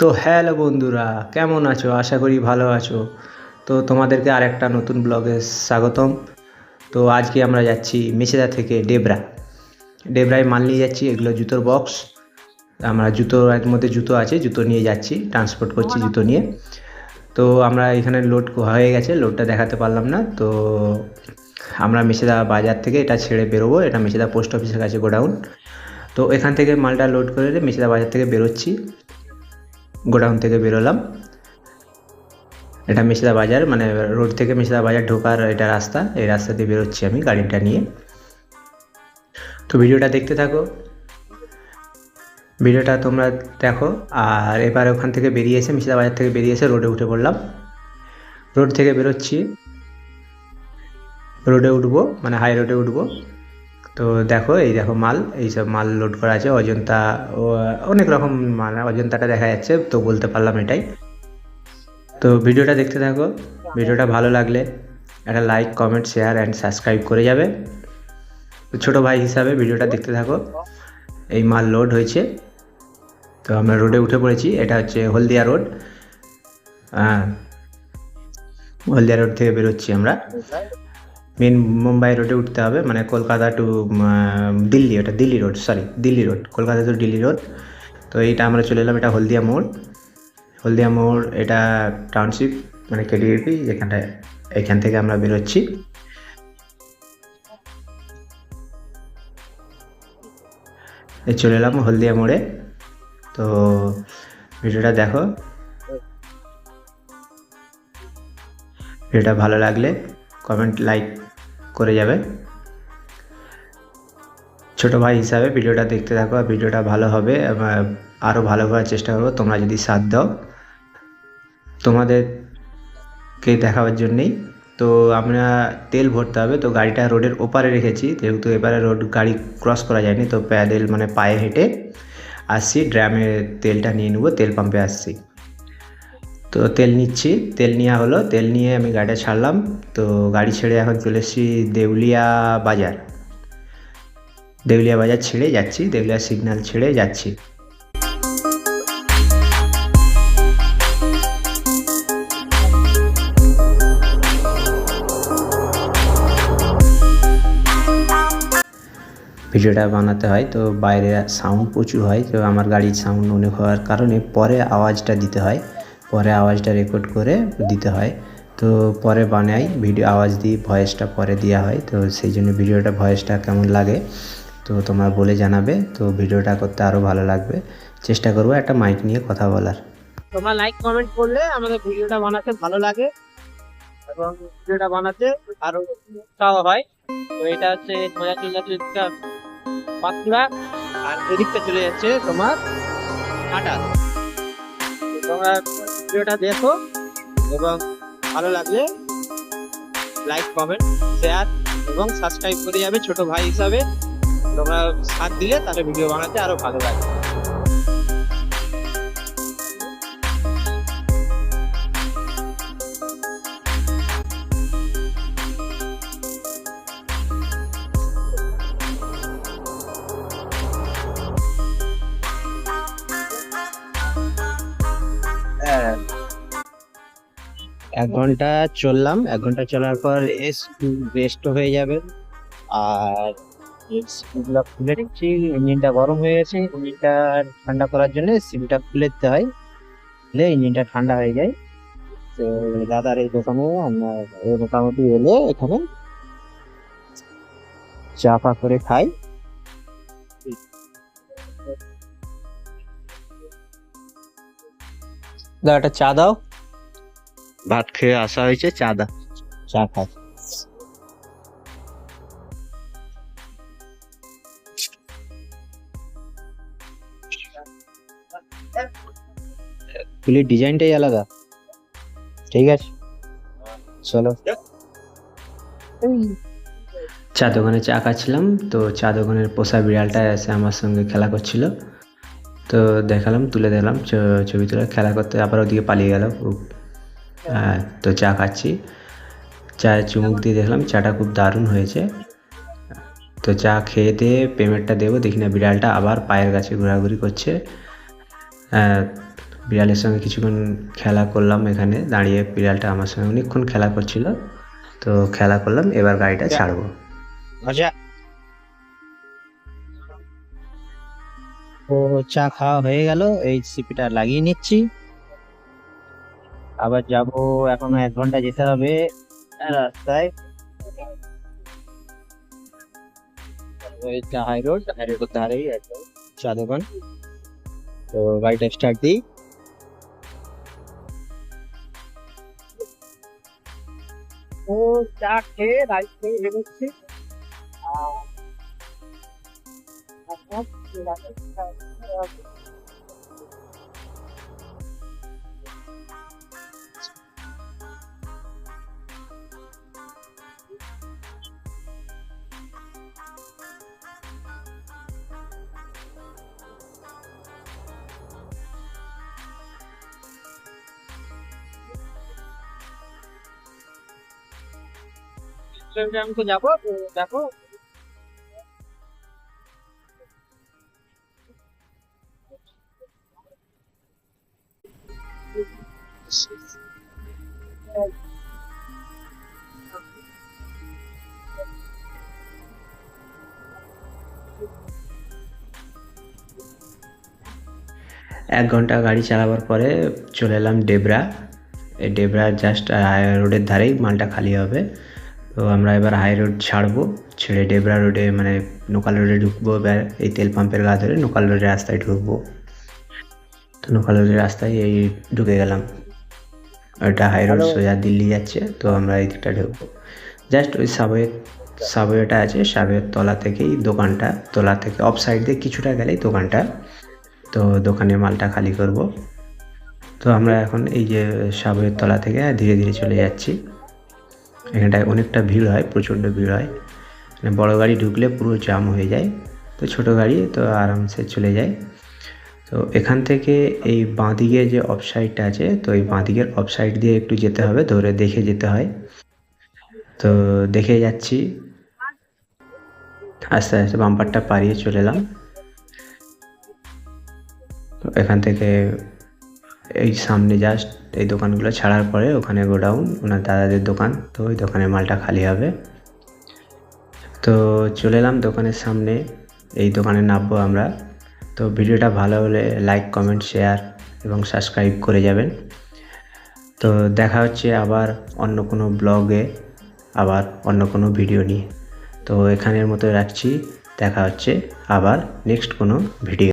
তো হ্যালো বন্ধুরা, কেমন আছো? আশা করি ভালো আছো। তো তোমাদেরকে আরেকটা নতুন ব্লগে স্বাগতম। তো আজকে আমরা যাচ্ছি মেছেদা থেকে ডেবরা। ডেবরায় মাল নিয়ে যাচ্ছি, এগুলো জুতোর বক্স আমরা জুতো, এর মধ্যে জুতো আছে, জুতো নিয়ে যাচ্ছি ট্রান্সপোর্ট করছি জুতো নিয়ে। তো আমরা এখানে লোড হয়ে গেছে লোডটা দেখাতে পারলাম না। তো আমরা মেছেদা বাজার থেকে এটা ছেড়ে বেরোবো, এটা মেছেদা পোস্ট অফিসের কাছে গোডাউন তো এখান থেকে মালটা লোড করে মেছেদা বাজার থেকে বেরোচ্ছি। গোডাউন থেকে বেরোলাম। এটা মেছেদা বাজার মানে রোড থেকে মেছেদা বাজার ঢোকার এটা রাস্তা। এই রাস্তা দিয়ে বেরোচ্ছি আমি গাড়িটা নিয়ে। তো ভিডিওটা দেখতে থাকো। ভিডিওটা তোমরা দেখো। আর এবার ওখান থেকে বেরিয়ে এসে মিশিদা বাজার থেকে বেরিয়ে এসে রোডে উঠে পড়লাম। রোড থেকে বেরোচ্ছি। রোডে উঠবো মানে হাই রোডে উঠবো। তো দেখো, এই দেখো মাল এইসব মাল লোড করা আছে, অজন্তা অনেক রকম মাল, অজন্তাটা দেখা যাচ্ছে, তো বলতে পারলাম এটাই। তো ভিডিওটা দেখতে থাকো, ভিডিওটা ভালো লাগলে একটা like comment share and subscribe করে যাবে। ছোটো ভাই হিসাবে ভিডিওটা দেখতে থাকো, এই মাল লোড হয়েছে। তো আমরা রোডে উঠে পড়েছি, এটা হচ্ছে হলদিয়া রোড হ্যাঁ হলদিয়া রোড থেকে বেরোচ্ছি আমরা। মেন মুম্বাই রোডে উঠতে হবে মানে কলকাতা টু দিল্লি, ওটা Delhi road sorry Delhi road Kolkata to Delhi road তো এইটা আমরা চলে এলাম, এটা হলদিয়া মোড়। হলদিয়া মোড়, এটা টাউনশিপ মানে কেডিএপি যেখানটায়, এখান থেকে আমরা বেরোচ্ছি। এই চলে এলাম হলদিয়া মোড়ে। তো ভিডিওটা দেখো। ভিডিওটা ভালো লাগলে কমেন্ট লাইক করে যাবে। ছোট ভাই হিসাবে ভিডিওটা দেখতে থাকো ভিডিওটা ভালো হবে আরও ভালো করার চেষ্টা করব, তোমরা যদি সাথ দাও। তোমাদেরকে দেখাবার জন্যেই। তো আমরা তেল ভরতে হবে, তো গাড়িটা রোডের ওপারে রেখেছি, যেহেতু এবারে রোড গাড়ি ক্রস করা যায়নি, তো প্যাডেল মানে পায়ে হেঁটে আসছি, ড্রামে তেলটা নিয়ে নেব, তেল পাম্পে আসছি। তো তেল নিচ্ছি। তেল নেওয়া হলো। তেল নিয়ে আমি গাড়িটা ছাড়লাম। তো গাড়ি ছেড়ে এখন চলে এসেছি দেউলিয়া বাজার। দেউলিয়া বাজার ছেড়ে যাচ্ছি। দেউলিয়া সিগন্যাল ছেড়ে যাচ্ছি। ভিডিওটা বানাতে হয় তো বাইরে সাউন্ড প্রচুর হয়। তো আমার গাড়ির সাউন্ড অনেক হওয়ার কারণে পরে আওয়াজটা দিতে হয়। পরে আওয়াজটা রেকর্ড করে দিতে হয়। তো পরে বানাই ভিডিও আওয়াজ দিই ভয়েসটা পরে দেওয়া হয়। তো সেই জন্য ভিডিওটা ভয়েসটা কেমন লাগে, তো তোমরা বলে জানাবে। তো ভিডিওটা করতে আরও ভালো লাগবে। চেষ্টা করব একটা মাইক নিয়ে কথা বলার। তোমরা লাইক কমেন্ট করলে আমাদের ভিডিওটা বানাতে ভালো লাগে। এবং ভিডিওটা বানাতে আরও উৎসাহ হয়। তো এটা হচ্ছে মজা চলে যাচ্ছে আর এদিকটা চলে যাচ্ছে তোমরা ভিডিওটা দেখো এবং ভালো লাগলে লাইক কমেন্ট শেয়ার এবং সাবস্ক্রাইব করে যাবে ছোট ভাই হিসাবে। তোমরা সাথ দিলে তাহলে ভিডিও বানাতে আরও ভালো লাগবে। এক ঘণ্টা চললাম, এক ঘণ্টা চলার পর এস রেস্ট হয়ে যাবে। আর এগুলো খুলে নিচ্ছি ইঞ্জিনটা গরম হয়ে গেছে ইঞ্জিনটা ঠান্ডা করার জন্য সিলটা খুলে দিতে হয়। খুলে ইঞ্জিনটা ঠান্ডা হয়ে যায়। তো দাদার এই দোকানে আমরা মোটামুটি এলে এখানে চা করে খাই। দাদা একটা চা দাও। ভাত খেয়ে আসা হয়েছে, চা দা, চা খাই। ফুলের ডিজাইনটাই আলাদা। ঠিক আছে। চলো। চা দোকানে চা খাচ্ছিলাম, তো চা দোকানের পোষা বিড়ালটা এসে আমার সঙ্গে খেলা করছিল। তো দেখালাম, তুলে দিলাম ছবি তুলে খেলা করতে আবার ওদিকে পালিয়ে গেল। হ্যাঁ, তো চা খাচ্ছি। চায়ে চুমুক দিয়ে দেখলাম চাটা খুব দারুণ হয়েছে। তো চা খেয়ে দিয়ে পেমেন্টটা দেবো দেখি না বিড়ালটা আবার পায়ের কাছে ঘোরাঘুরি করছে। হ্যাঁ, বিড়ালের সঙ্গে কিছুক্ষণ খেলা করলাম এখানে দাঁড়িয়ে বিড়ালটা আমার সঙ্গে অনেকক্ষণ খেলা করছিল। তো খেলা করলাম এবার গাড়িটা ছাড়বো। আচ্ছা। ও চা খাওয়া হয়ে গেল এই সিপিটা লাগিয়ে নিচ্ছি। আবার যাব এখনও এক ঘণ্টা যেতে হবে। রাস্তায়। এটা হাই রোড হাই রোড ধারেই একদম চা দোকান। তো গাড়িটা স্টার্ট দিই। ও, চা খেয়ে রাইট খেয়ে বেরোচ্ছি তো যাব দেখো। এক ঘণ্টা গাড়ি চালাবার পরে চলে এলাম ডেবরা। এই ডেবরা জাস্ট রোডের ধারেই মালটা খালি হবে। তো আমরা এবার হাই রোড ছাড়বো ছেড়ে ডেবরা রোডে মানে নোকাল রোডে ঢুকবো এবার এই তেল পাম্পের গা ধরে নোকাল রোডের রাস্তায় ঢুকবো। তো নোকাল রোডের রাস্তায় এই ঢুকে গেলাম। ওটা হাই রোড সোজা দিল্লি যাচ্ছে তো আমরা এই দিকটা ঢুকবো। জাস্ট ওই সাবওয়ে সাবওয়েটা আছে সাবওয়ের তলা থেকেই দোকানটা তলা থেকে অফ সাইড দিয়ে কিছুটা গেলেই দোকানটা। তো দোকানে মালটা খালি করব। তো আমরা এখন এই যে সাবওয়ের তলা থেকে ধীরে ধীরে চলে যাচ্ছি। এখানটায় অনেকটা ভিড় হয়, প্রচণ্ড ভিড় হয়। মানে বড় গাড়ি ঢুকলে পুরো জাম হয়ে যায়, তো ছোট গাড়ি তো আরামসে চলে যায়। তো এখান থেকে এই বাঁদিকে যে অফ সাইডটা আছে, তো এই বাঁদিকের অফ সাইড দিয়ে একটু যেতে হবে, ধরে দেখে যেতে হয়। তো দেখে যাচ্ছি। আস্তে আস্তে বাম্পারটা পারিয়ে চলে এলাম। তো এখান থেকে এই সামনে জাস্ট এই দোকানগুলো ছাড়ার পরে ওখানে গোডাউন, ওনার দাদাদের দোকান। তো ওই দোকানে মালটা খালি হবে। তো চলে এলাম দোকানের সামনে। এই দোকানে নামবো আমরা। তো ভিডিওটা ভালো হলে লাইক কমেন্ট শেয়ার এবং সাবস্ক্রাইব করে যাবেন। তো দেখা হচ্ছে আবার অন্য কোনো ব্লগে আবার অন্য কোনো ভিডিও নিয়ে। তো এখানের মতো রাখছি। দেখা হচ্ছে আবার নেক্সট কোনো ভিডিও